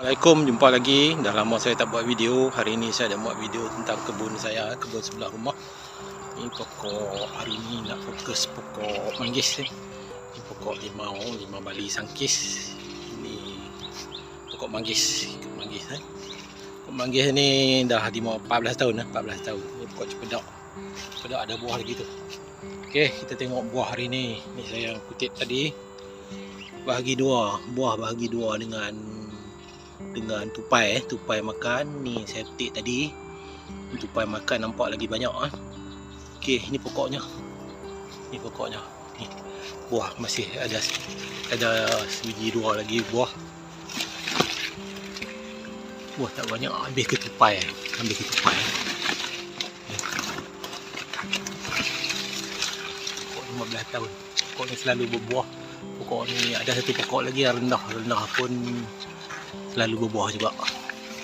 Assalamualaikum, jumpa lagi. Dah lama saya tak buat video. Hari ini saya dah buat video tentang kebun saya, kebun sebelah rumah. Ini pokok hari ini nak fokus pokok manggis ni. Ini pokok limau, limau bali sangkis. Ini pokok manggis, pokok manggis eh. Pokok manggis ni dah 5 14 tahun eh, 14 tahun. Ini pokok cepedak. Cepedak ada buah lagi tu. Okey, kita tengok buah hari ni. Ni saya kutip tadi. Bahagi dua, buah bahagi dua dengan dengan tupai eh. Tupai makan ni saya petik tadi. Tupai makan nampak lagi banyak ah okey ini pokoknya. Ni pokoknya. Ni. Buah masih ada ada sebiji dua lagi buah. Buah tak banyak habis ke tupai eh. habis ke tupai eh. Pokok 15 tahun. Pokok ni selalu berbuah. Pokok ni ada satu pokok lagi yang rendah. Rendah pun selalu berbuah juga.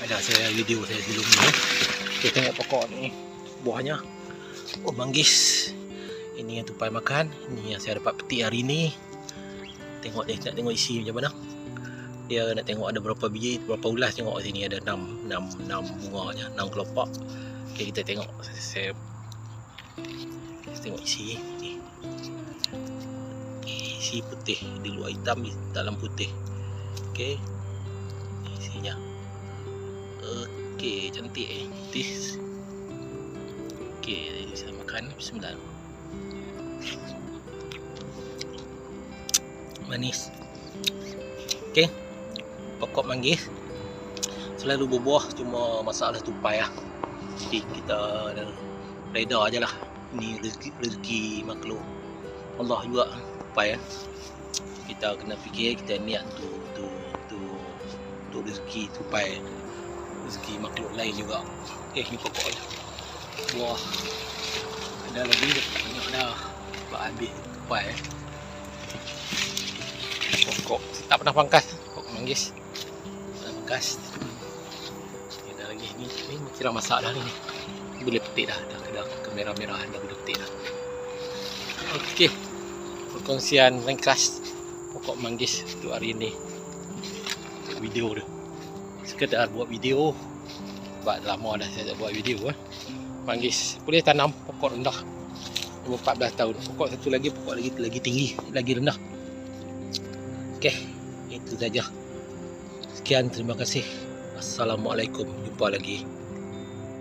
Ada saya video saya sebelum ni. Kita tengok pokok ni. Buahnya. Oh manggis. Ini yang tupai makan. Ini yang saya dapat petik hari ni. Tengok dia nak tengok isi macam mana. Dia nak tengok ada berapa biji berapa ulas tengok sini. Ada 6 6 6 bunganya 6 kelopak. Okay, kita tengok. Saya, saya tengok isi. Ni isi putih. Di luar hitam dalam putih. Okey isinya okey cantik eh. This. Okey saya makan. Bismillah. Manis. Okey. Pokok manggis. Selalu berbuah cuma masalah tupai lah. Jadi kita reda je lah. Ni rezeki, rezeki makhluk. Allah juga tupai lah kita kena fikir kita niat tu tu rezeki tupai rezeki makhluk lain juga. Eh ni pokok ni buah ada lagi banyak dah. Sebab habis tupai eh. pokok. Tak pernah pangkas. Pokok manggis. Tak pangkas. Ni ada lagi ni. Ni kira masak dah ni boleh petik dah. Dah dah ke merah-merah. Dah boleh petik dah. Okey. Perkongsian ringkas pokok manggis untuk hari ini video tu sekedar buat video. Sebab lama dah saya tak buat video eh. manggis boleh tanam pokok rendah. Umur 14 tahun. Pokok satu lagi pokok lagi lagi tinggi lagi rendah. Ok itu saja. Sekian terima kasih. Assalamualaikum. Jumpa lagi